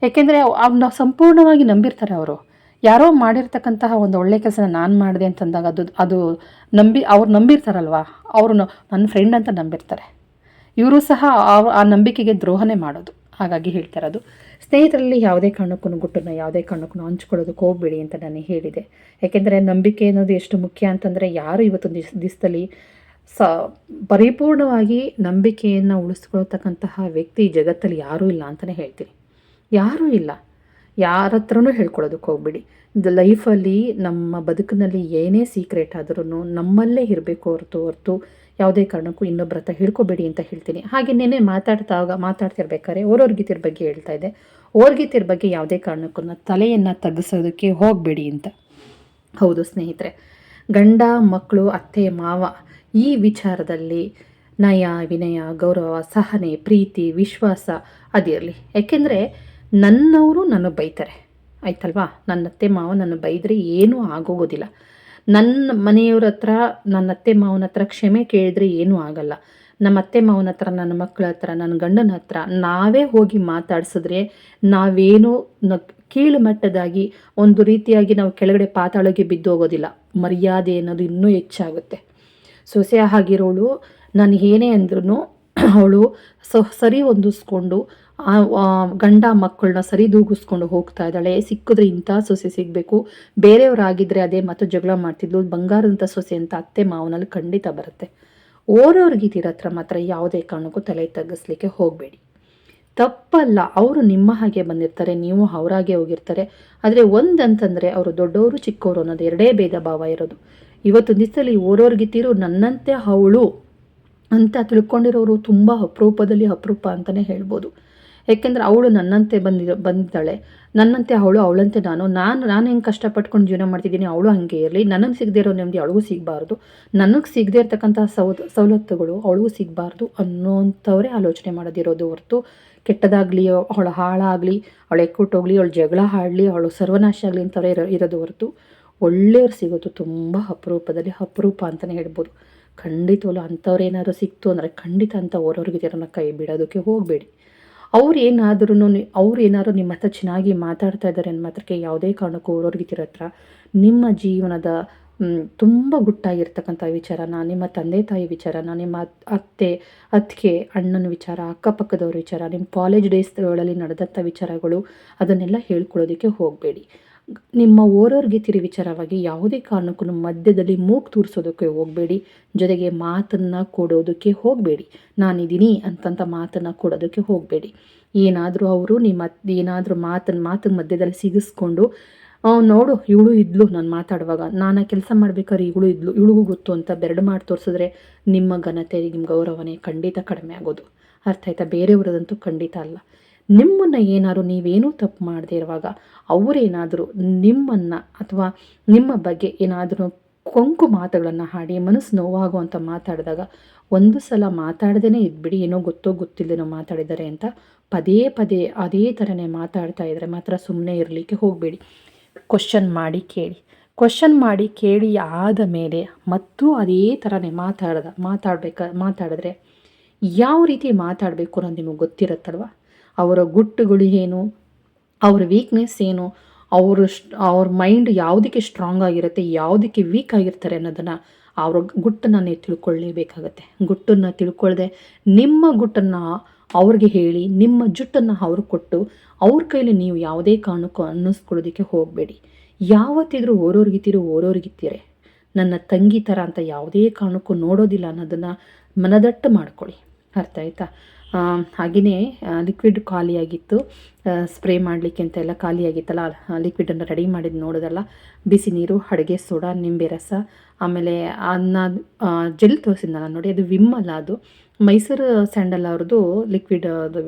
ಏಕೆಂದರೆ ಅವ್ನ ಸಂಪೂರ್ಣವಾಗಿ ನಂಬಿರ್ತಾರೆ ಅವರು. ಯಾರೋ ಮಾಡಿರ್ತಕ್ಕಂತಹ ಒಂದು ಒಳ್ಳೆ ಕೆಲಸನ ನಾನು ಮಾಡಿದೆ ಅಂತಂದಾಗ ಅದು ಅದು ನಂಬಿ, ಅವ್ರು ನಂಬಿರ್ತಾರಲ್ವ? ಅವರು ನನ್ನ ಫ್ರೆಂಡ್ ಅಂತ ನಂಬಿರ್ತಾರೆ. ಇವರು ಸಹ ಆ ನಂಬಿಕೆಗೆ ದ್ರೋಹನೇ ಮಾಡೋದು. ಹಾಗಾಗಿ ಹೇಳ್ತಾ ಇರೋದು. ಸ್ನೇಹಿತರಲ್ಲಿ ಯಾವುದೇ ಕಾರಣಕ್ಕೂ ಗುಟ್ಟನ್ನು, ಯಾವುದೇ ಕಾರಣಕ್ಕೂ ಹಂಚ್ಕೊಳ್ಳೋದಕ್ಕೆ ಹೋಗಬೇಡಿ ಅಂತ ನಾನು ಹೇಳಿದೆ. ಯಾಕೆಂದರೆ ನಂಬಿಕೆ ಅನ್ನೋದು ಎಷ್ಟು ಮುಖ್ಯ ಅಂತಂದರೆ ಯಾರು ಇವತ್ತು ದಿಸ್ ದಿವಸದಲ್ಲಿ ಸ, ಪರಿಪೂರ್ಣವಾಗಿ ನಂಬಿಕೆಯನ್ನು ಉಳಿಸ್ಕೊಳ್ತಕ್ಕಂತಹ ವ್ಯಕ್ತಿ ಜಗತ್ತಲ್ಲಿ ಯಾರೂ ಇಲ್ಲ ಅಂತಲೇ ಹೇಳ್ತೀನಿ. ಯಾರೂ ಇಲ್ಲ. ಯಾರ ಹತ್ರನೂ ಹೇಳ್ಕೊಳ್ಳೋದಕ್ಕೆ ಹೋಗ್ಬೇಡಿ. ಲೈಫಲ್ಲಿ ನಮ್ಮ ಬದುಕಿನಲ್ಲಿ ಏನೇ ಸೀಕ್ರೆಟ್ ಆದ್ರೂ ನಮ್ಮಲ್ಲೇ ಇರಬೇಕು ಹೊರತು ಹೊರತು ಯಾವುದೇ ಕಾರಣಕ್ಕೂ ಇನ್ನೊಬ್ಬರ ಹತ್ರ ಹೇಳ್ಕೊಬೇಡಿ ಅಂತ ಹೇಳ್ತೀನಿ. ಹಾಗೆ ನೆನೆ ಮಾತಾಡ್ತಾಗ ಮಾತಾಡ್ತಿರ್ಬೇಕಾದ್ರೆ ಓರೋರ್ಗೀತಿರ ಬಗ್ಗೆ ಹೇಳ್ತಾ ಇದ್ದೆ. ಓರ್ಗೀತಿರ ಬಗ್ಗೆ ಯಾವುದೇ ಕಾರಣಕ್ಕೂ ತಲೆಯನ್ನು ತಗ್ಗಿಸೋದಕ್ಕೆ ಹೋಗಬೇಡಿ ಅಂತ. ಹೌದು ಸ್ನೇಹಿತರೆ, ಗಂಡ, ಮಕ್ಕಳು, ಅತ್ತೆ, ಮಾವ ಈ ವಿಚಾರದಲ್ಲಿ ನಯ ವಿನಯ, ಗೌರವ, ಸಹನೆ, ಪ್ರೀತಿ, ವಿಶ್ವಾಸ ಅದಿರಲಿ. ಯಾಕೆಂದರೆ ನನ್ನವರು ನನ್ನ ಬೈತಾರೆ. ಆಯ್ತಲ್ವಾ? ನನ್ನ ಅತ್ತೆ ಮಾವ ನನ್ನ ಬೈದರೆ ಏನೂ ಆಗೋಗೋದಿಲ್ಲ. ನನ್ನ ಮನೆಯವ್ರ ಹತ್ರ ನನ್ನ ಅತ್ತೆ ಮಾವನ ಹತ್ರ ಕ್ಷಮೆ ಕೇಳಿದ್ರೆ ಏನೂ ಆಗಲ್ಲ. ನಮ್ಮ ಅತ್ತೆ ಮಾವನ ಹತ್ರ, ನನ್ನ ಮಕ್ಕಳ ಹತ್ರ, ನನ್ನ ಗಂಡನ ಹತ್ರ ನಾವೇ ಹೋಗಿ ಮಾತಾಡ್ಸಿದ್ರೆ ನಾವೇನು ಕೀಳು ಮಟ್ಟದಾಗಿ ಒಂದು ರೀತಿಯಾಗಿ ನಾವು ಕೆಳಗಡೆ ಪಾತಾಳಗೆ ಬಿದ್ದು ಹೋಗೋದಿಲ್ಲ ಮರ್ಯಾದೆ ಅನ್ನೋದು ಇನ್ನೂ ಹೆಚ್ಚಾಗುತ್ತೆ. ಸೊಸೆ ಆಗಿರೋಳು ನಾನು ಏನೇ ಅಂದ್ರೂ ಅವಳು ಸೊ, ಸರಿ ಹೊಂದಿಸ್ಕೊಂಡು ಗಂಡ ಮಕ್ಕಳನ್ನ ಸರಿದೂಗಿಸ್ಕೊಂಡು ಹೋಗ್ತಾ ಇದ್ದಾಳೆ. ಸಿಕ್ಕಿದ್ರೆ ಇಂಥ ಸೊಸೆ ಸಿಗಬೇಕು. ಬೇರೆಯವರಾಗಿದ್ದರೆ ಅದೇ ಮತ್ತು ಜಗಳ ಮಾಡ್ತಿದ್ಲು. ಬಂಗಾರದಂಥ ಸೊಸೆ ಅಂತ ಅತ್ತೆ ಮಾವನಲ್ಲಿ ಖಂಡಿತ ಬರುತ್ತೆ. ಓರೋರ್ಗಿದ್ದೀರ ಹತ್ರ ಮಾತ್ರ ಯಾವುದೇ ಕಾರಣಕ್ಕೂ ತಲೆ ತಗ್ಗಿಸ್ಲಿಕ್ಕೆ ಹೋಗಬೇಡಿ. ತಪ್ಪಲ್ಲ. ಅವರು ನಿಮ್ಮ ಹಾಗೆ ಬಂದಿರ್ತಾರೆ. ನೀವು ಅವರಾಗೆ ಹೋಗಿರ್ತಾರೆ. ಆದರೆ ಒಂದಂತಂದರೆ ಅವರು ದೊಡ್ಡವರು, ಚಿಕ್ಕವರು ಅನ್ನೋದು ಎರಡೇ ಭೇದ ಭಾವ ಇರೋದು. ಇವತ್ತು ದಿವಸದಲ್ಲಿ ಓರೋರ್ಗಿತ್ತೀರು ನನ್ನಂತೆ ಅವಳು ಅಂತ ತಿಳ್ಕೊಂಡಿರೋರು ತುಂಬ ಅಪರೂಪದಲ್ಲಿ ಅಪರೂಪ ಅಂತಲೇ ಹೇಳ್ಬೋದು. ಯಾಕೆಂದರೆ ಅವಳು ನನ್ನಂತೆ ಬಂದಿರೋ, ಬಂದಿದ್ದಾಳೆ. ನನ್ನಂತೆ ಅವಳು, ಅವಳಂತೆ ನಾನು. ನಾನು ನಾನು ಹೆಂಗೆ ಕಷ್ಟಪಟ್ಕೊಂಡು ಜೀವನ ಮಾಡ್ತಿದ್ದೀನಿ, ಅವಳು ಹಂಗೆ ಇರಲಿ. ನನಗೆ ಸಿಗದೇ ಇರೋ ನೆಮ್ಮದಿ ಅವಳಿಗೂ ಸಿಗಬಾರ್ದು. ನನಗೆ ಸಿಗದೇ ಇರ್ತಕ್ಕಂಥ ಸೌದ, ಸವಲತ್ತುಗಳು ಅವಳಿಗೂ ಸಿಗಬಾರ್ದು ಅನ್ನೋಂಥವ್ರೇ ಆಲೋಚನೆ ಮಾಡೋದಿರೋದು ಹೊರತು ಕೆಟ್ಟದಾಗಲಿ, ಅವಳು ಹಾಳಾಗಲಿ, ಅವಳು ಎಕ್ಕೊಟ್ಟೋಗ್ಲಿ ಅವಳು ಜಗಳ ಹಾಡಲಿ ಅವಳು ಸರ್ವನಾಶ ಆಗಲಿ ಅಂತವರೇ ಇರೋ, ಇರೋದು ಹೊರತು ಒಳ್ಳೆಯವ್ರು ಸಿಗೋದು ತುಂಬ ಅಪರೂಪದಲ್ಲಿ ಅಪರೂಪ ಅಂತಲೇ ಹೇಳ್ಬೋದು. ಖಂಡಿತವಲ್ಲ ಅಂಥವ್ರು ಸಿಕ್ತು ಅಂದರೆ ಖಂಡಿತ ಅಂತ ಹೊರವ್ರಿಗೆ ಕೈ ಬಿಡೋದಕ್ಕೆ ಹೋಗಬೇಡಿ. ಅವ್ರು ಏನಾದ್ರೂ ಅವ್ರು ಏನಾದ್ರು ನಿಮ್ಮ ಹತ್ರ ಚೆನ್ನಾಗಿ ಮಾತಾಡ್ತಾ ಇದ್ದಾರೆ ಅನ್ನೋ ಮಾತ್ರಕ್ಕೆ ಯಾವುದೇ ಕಾರಣಕ್ಕೂ ಅವ್ರವ್ರಿಗೆ ಹತ್ರ ನಿಮ್ಮ ಜೀವನದ ತುಂಬ ಗುಟ್ಟಾಗಿರ್ತಕ್ಕಂಥ ವಿಚಾರನ, ನಿಮ್ಮ ತಂದೆ ತಾಯಿ ವಿಚಾರನ, ನಿಮ್ಮ ಅತ್ತೆ, ಅತ್ತಿಗೆ, ಅಣ್ಣನ ವಿಚಾರ, ಅಕ್ಕಪಕ್ಕದವ್ರ ವಿಚಾರ, ನಿಮ್ಮ ಕಾಲೇಜ್ ಡೇಸ್ಗಳಲ್ಲಿ ನಡೆದಂಥ ವಿಚಾರಗಳು ಅದನ್ನೆಲ್ಲ ಹೇಳ್ಕೊಳ್ಳೋದಕ್ಕೆ ಹೋಗಬೇಡಿ. ನಿಮ್ಮ ಓರೋರಿಗೆ ತಿರುವಿಚಾರವಾಗಿ ಯಾವುದೇ ಕಾರಣಕ್ಕೂ ಮಧ್ಯದಲ್ಲಿ ಮೂಗು ತೂರಿಸೋದಕ್ಕೆ ಹೋಗಬೇಡಿ. ಜೊತೆಗೆ ಮಾತನ್ನು ಕೊಡೋದಕ್ಕೆ ಹೋಗಬೇಡಿ. ನಾನಿದ್ದೀನಿ ಅಂತಂತ ಮಾತನ್ನು ಕೊಡೋದಕ್ಕೆ ಹೋಗಬೇಡಿ. ಏನಾದರೂ ಅವರು ನಿಮ್ಮ ಏನಾದರೂ ಮಾತನ್ನು ಮಾತಿನ ಮಧ್ಯದಲ್ಲಿ ಸಿಗಿಸ್ಕೊಂಡು ನೋಡು, ಇವಳು ಇದ್ಲು ನಾನು ಮಾತಾಡುವಾಗ. ನಾನು ಕೆಲಸ ಮಾಡ್ಬೇಕಾದ್ರೆ ಇವಳು ಇದ್ಲು. ಇವಳಿಗೂ ಗೊತ್ತು ಅಂತ ಬೆರಡು ಮಾಡಿ ತೋರಿಸಿದ್ರೆ ನಿಮ್ಮ ಘನತೆ ನಿಮ್ಮ ಗೌರವನೇ ಖಂಡಿತ ಕಡಿಮೆ ಆಗೋದು. ಅರ್ಥ ಆಯ್ತಾ? ಬೇರೆಯವರದಂತೂ ಖಂಡಿತ ಅಲ್ಲ. ನಿಮ್ಮನ್ನು ಏನಾದ್ರು ನೀವೇನೂ ತಪ್ಪು ಮಾಡದೇ ಇರುವಾಗ ಅವರೇನಾದರೂ ನಿಮ್ಮನ್ನು ಅಥವಾ ನಿಮ್ಮ ಬಗ್ಗೆ ಏನಾದರೂ ಕೊಂಕು ಮಾತುಗಳನ್ನು ಹಾಡಿ, ಮನಸ್ಸು ನೋವಾಗುವಂಥ ಮಾತಾಡಿದಾಗ ಒಂದು ಸಲ ಮಾತಾಡ್ದೇ ಇದ್ಬಿಡಿ, ಏನೋ ಗೊತ್ತೋ ಗೊತ್ತಿಲ್ಲದೇನೋ ಮಾತಾಡಿದ್ದಾರೆ ಅಂತ ಪದೇ ಪದೇ ಅದೇ ಥರನೇ ಮಾತಾಡ್ತಾ ಇದ್ದರೆ ಮಾತ್ರ ಸುಮ್ಮನೆ ಇರಲಿಕ್ಕೆ ಹೋಗಬೇಡಿ. ಕ್ವಶನ್ ಮಾಡಿ ಕೇಳಿ. ಕ್ವಶನ್ ಮಾಡಿ ಕೇಳಿ ಆದ ಮೇಲೆ ಮತ್ತು ಅದೇ ಥರನೇ ಮಾತಾಡ್ದ, ಮಾತಾಡ್ಬೇಕ, ಮಾತಾಡಿದ್ರೆ ಯಾವ ರೀತಿ ಮಾತಾಡಬೇಕು ಅನ್ನೋದು ನಿಮಗೆ ಗೊತ್ತಿರುತ್ತಲ್ವ? ಅವರ ಗುಟ್ಟುಗಳು ಏನು? ಅವರ ವೀಕ್ನೆಸ್ ಏನು, ಅವರು ಅವ್ರ ಮೈಂಡ್ ಯಾವುದಕ್ಕೆ ಸ್ಟ್ರಾಂಗ್ ಆಗಿರುತ್ತೆ, ಯಾವುದಕ್ಕೆ ವೀಕ್ ಆಗಿರ್ತಾರೆ ಅನ್ನೋದನ್ನು ಅವ್ರ ಗುಟ್ಟನ್ನು ನೀವು ತಿಳ್ಕೊಳ್ಳೇಬೇಕಾಗತ್ತೆ ಗುಟ್ಟನ್ನು ತಿಳ್ಕೊಳ್ಳದೆ ನಿಮ್ಮ ಗುಟ್ಟನ್ನು ಅವ್ರಿಗೆ ಹೇಳಿ, ನಿಮ್ಮ ಜುಟ್ಟನ್ನು ಅವ್ರು ಕೊಟ್ಟು ಅವ್ರ ಕೈಲಿ ನೀವು ಯಾವುದೇ ಕಾರಣಕ್ಕೂ ಅನ್ನಿಸ್ಕೊಳ್ಳೋದಕ್ಕೆ ಹೋಗಬೇಡಿ. ಯಾವತ್ತಿದ್ರೂ ಓರೋರ್ಗಿತ್ತೀರೋ ಓರೋರ್ಗಿತ್ತೀರೆ ನನ್ನ ತಂಗಿ ಥರ ಅಂತ ಯಾವುದೇ ಕಾರಣಕ್ಕೂ ನೋಡೋದಿಲ್ಲ ಅನ್ನೋದನ್ನು ಮನದಟ್ಟು ಮಾಡ್ಕೊಳ್ಳಿ. ಅರ್ಥ ಆಯ್ತಾ? ಹಾಗೆಯೇ ಲಿಕ್ವಿಡ್ ಖಾಲಿಯಾಗಿತ್ತು. ಸ್ಪ್ರೇ ಮಾಡಲಿಕ್ಕೆ ಅಂತ ಎಲ್ಲ ಖಾಲಿಯಾಗಿತ್ತಲ್ಲ ಲಿಕ್ವಿಡನ್ನು ರೆಡಿ ಮಾಡಿದ್ದು ನೋಡೋದಲ್ಲ. ಬಿಸಿ ನೀರು, ಅಡುಗೆ ಸೋಡಾ ನಿಂಬೆ ರಸ, ಆಮೇಲೆ ಅನ್ನ ಜೆಲ್ ತೋರಿಸಿದ್ನಲ್ಲ ನೋಡಿ, ಅದು ವಿಮ್ ಅಲ್ಲ ಅದು. ಮೈಸೂರು ಸ್ಯಾಂಡಲ್ ಅವ್ರದ್ದು ಲಿಕ್ವಿಡ್ ಅದು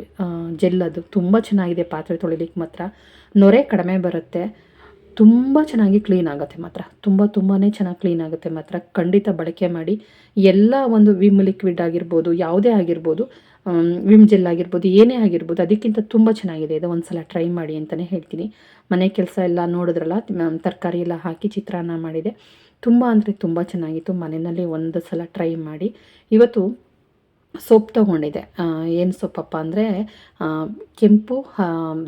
ಜೆಲ್ ಅದು. ತುಂಬ ಚೆನ್ನಾಗಿದೆ ಪಾತ್ರೆ ತೊಳಿಲಿಕ್ಕೆ ಮಾತ್ರ. ನೊರೆ ಕಡಿಮೆ ಬರುತ್ತೆ. ತುಂಬ ಚೆನ್ನಾಗಿ ಕ್ಲೀನ್ ಆಗುತ್ತೆ ಮಾತ್ರ. ತುಂಬ ತುಂಬಾ ಚೆನ್ನಾಗಿ ಕ್ಲೀನ್ ಆಗುತ್ತೆ ಮಾತ್ರ. ಖಂಡಿತ ಬಳಕೆ ಮಾಡಿ. ಎಲ್ಲ ಒಂದು ವಿಮ್ ಲಿಕ್ವಿಡ್ ಆಗಿರ್ಬೋದು, ಯಾವುದೇ ಆಗಿರ್ಬೋದು ವಿಮ್ ಜೆಲ್ ಆಗಿರ್ಬೋದು, ಏನೇ ಆಗಿರ್ಬೋದು, ಅದಕ್ಕಿಂತ ತುಂಬ ಚೆನ್ನಾಗಿದೆ. ಇದು ಒಂದು ಸಲ ಟ್ರೈ ಮಾಡಿ ಅಂತಲೇ ಹೇಳ್ತೀನಿ. ಮನೆ ಕೆಲಸ ಎಲ್ಲ ನೋಡಿದ್ರಲ್ಲ ತರಕಾರಿ ಎಲ್ಲ ಹಾಕಿ ಚಿತ್ರಾನ್ನ ಮಾಡಿದೆ. ತುಂಬ ಅಂದರೆ ತುಂಬ ಚೆನ್ನಾಗಿತ್ತು. ಮನೆಯಲ್ಲಿ ಒಂದು ಸಲ ಟ್ರೈ ಮಾಡಿ. ಇವತ್ತು ಸೊಪ್ಪು ತೊಗೊಂಡಿದೆ ಏನು ಸೋಪಪ್ಪ ಅಂದರೆ ಕೆಂಪು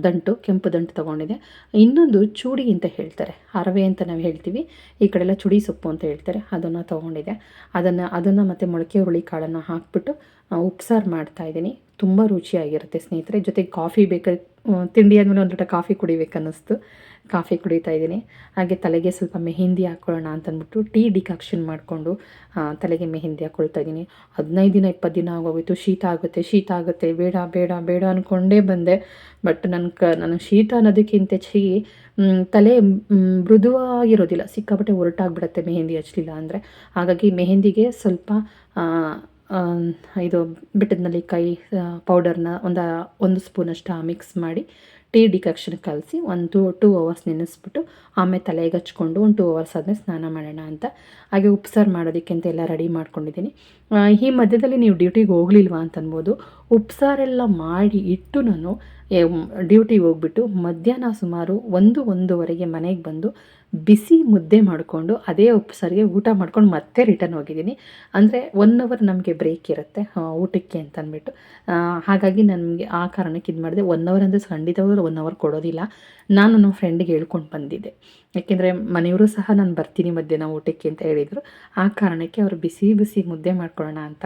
ದಂಟು ಕೆಂಪು ದಂಟು ತೊಗೊಂಡಿದೆ ಇನ್ನೊಂದು ಚೂಡಿ ಅಂತ ಹೇಳ್ತಾರೆ. ಅರವೆ ಅಂತ ನಾವು ಹೇಳ್ತೀವಿ. ಈ ಕಡೆಲ್ಲ ಚುಡಿ ಸೊಪ್ಪು ಅಂತ ಹೇಳ್ತಾರೆ. ಅದನ್ನು ತೊಗೊಂಡಿದೆ ಅದನ್ನು ಅದನ್ನು ಮತ್ತು ಮೊಳಕೆ ಹುಳಿ ಕಾಳನ್ನು ಹಾಕ್ಬಿಟ್ಟು ಉಪ್ಸಾರು ಮಾಡ್ತಾಯಿದ್ದೀನಿ ತುಂಬ ರುಚಿಯಾಗಿರುತ್ತೆ ಸ್ನೇಹಿತರೆ. ಜೊತೆಗೆ ಕಾಫಿ ಬೇಕಾದ್ರೆ ತಿಂಡಿ ಆದಮೇಲೆ ಒಂದು ಲೋಟ ಕಾಫಿ ಕುಡಿಬೇಕನ್ನಿಸ್ತು. ಕಾಫಿ ಕುಡಿತಾ ಇದ್ದೀನಿ. ಹಾಗೆ ತಲೆಗೆ ಸ್ವಲ್ಪ ಮೆಹಂದಿ ಹಾಕ್ಕೊಳ್ಳೋಣ ಅಂತಂದ್ಬಿಟ್ಟು ಟೀ ಡಿಕಾಕ್ಷನ್ ಮಾಡಿಕೊಂಡು ತಲೆಗೆ ಮೆಹಂದಿ ಹಾಕ್ಕೊಳ್ತಾ ಇದ್ದೀನಿ. ಹದಿನೈದು ದಿನ ಇಪ್ಪತ್ತು ದಿನ ಆಗೋಗಿತ್ತು ಶೀತ ಆಗುತ್ತೆ ಶೀತ ಆಗುತ್ತೆ. ಬೇಡ ಬೇಡ ಬೇಡ ಅಂದ್ಕೊಂಡೇ ಬಂದೆ. ಬಟ್ ನನ್ನ ಕ ನನಗೆ ಶೀತ ಅನ್ನೋದಕ್ಕಿಂತ ಹೆಚ್ಚಿಗೆ ತಲೆ ಮೃದುವಾಗಿರೋದಿಲ್ಲ. ಸಿಕ್ಕಾಪಟ್ಟೆ ಒರಟಾಗ್ಬಿಡುತ್ತೆ ಮೆಹಂದಿ ಹಚ್ಚಲಿಲ್ಲ ಅಂದರೆ. ಹಾಗಾಗಿ ಮೆಹಂದಿಗೆ ಸ್ವಲ್ಪ ಇದು ಬಿಟ್ಟಿದ್ನಲ್ಲಿ ಕೈ ಪೌಡರ್ನ ಒಂದು ಒಂದು ಸ್ಪೂನಷ್ಟು ಮಿಕ್ಸ್ ಮಾಡಿ ಟೀ ಡಿಕಕ್ಷನ್ ಕಲಸಿ ಒಂದು ಟೂ ಟೂ ಅವರ್ಸ್ ನೆನೆಸ್ಬಿಟ್ಟು ಆಮೇಲೆ ತಲೆಗೆ ಹಚ್ಕೊಂಡು ಒಂದು ಟೂ ಅವರ್ಸ್ ಆದಮೇಲೆ ಸ್ನಾನ ಮಾಡೋಣ ಅಂತ. ಹಾಗೆ ಉಪ್ಸಾರು ಮಾಡೋದಕ್ಕೆ ಅಂತ ಎಲ್ಲ ರೆಡಿ ಮಾಡ್ಕೊಂಡಿದ್ದೀನಿ ಈ ಮಧ್ಯದಲ್ಲಿ ನೀವು ಡ್ಯೂಟಿಗೆ ಹೋಗ್ಲಿಲ್ವಾ ಅಂತ ಅನ್ಬೋದು. ಉಪ್ಸಾರೆಲ್ಲ ಮಾಡಿ ಇಟ್ಟು ನಾನು ಡ್ಯೂಟಿಗೆ ಹೋಗ್ಬಿಟ್ಟು ಮಧ್ಯಾಹ್ನ ಸುಮಾರು ಒಂದು, ಒಂದೂವರೆಗೆ ಮನೆಗೆ ಬಂದು ಬಿಸಿ ಮುದ್ದೆ ಮಾಡಿಕೊಂಡು ಅದೇ ಉಪ್ಸಾರಿಗೆ ಊಟ ಮಾಡ್ಕೊಂಡು ಮತ್ತೆ ರಿಟರ್ನ್ ಹೋಗಿದ್ದೀನಿ. ಅಂದರೆ ಒನ್ ಅವರ್ ನಮಗೆ ಬ್ರೇಕ್ ಇರುತ್ತೆ ಊಟಕ್ಕೆ ಅಂತ ಅಂದ್ಬಿಟ್ಟು ಹಾಗಾಗಿ ನನಗೆ ಆ ಕಾರಣಕ್ಕೆ ಇದು ಮಾಡಿದೆ ಒನ್ ಅವರ್ ಅಂದರೆ ಖಂಡಿತವಾಗ್ಲೂ ಒನ್ ಅವರ್ ಕೊಡೋದಿಲ್ಲ. ನಾನು ನಮ್ಮ ಫ್ರೆಂಡಿಗೆ ಹೇಳ್ಕೊಂಡು ಬಂದಿದ್ದೆ. ಯಾಕೆಂದರೆ ಮನೆಯವರು ಸಹ ನಾನು ಬರ್ತೀನಿ ಮಧ್ಯಾಹ್ನ ಊಟಕ್ಕೆ ಅಂತ ಹೇಳಿದರು. ಆ ಕಾರಣಕ್ಕೆ ಅವರು ಬಿಸಿ ಬಿಸಿ ಮುದ್ದೆ ಮಾಡ್ಕೊಳ್ಳೋಣ ಅಂತ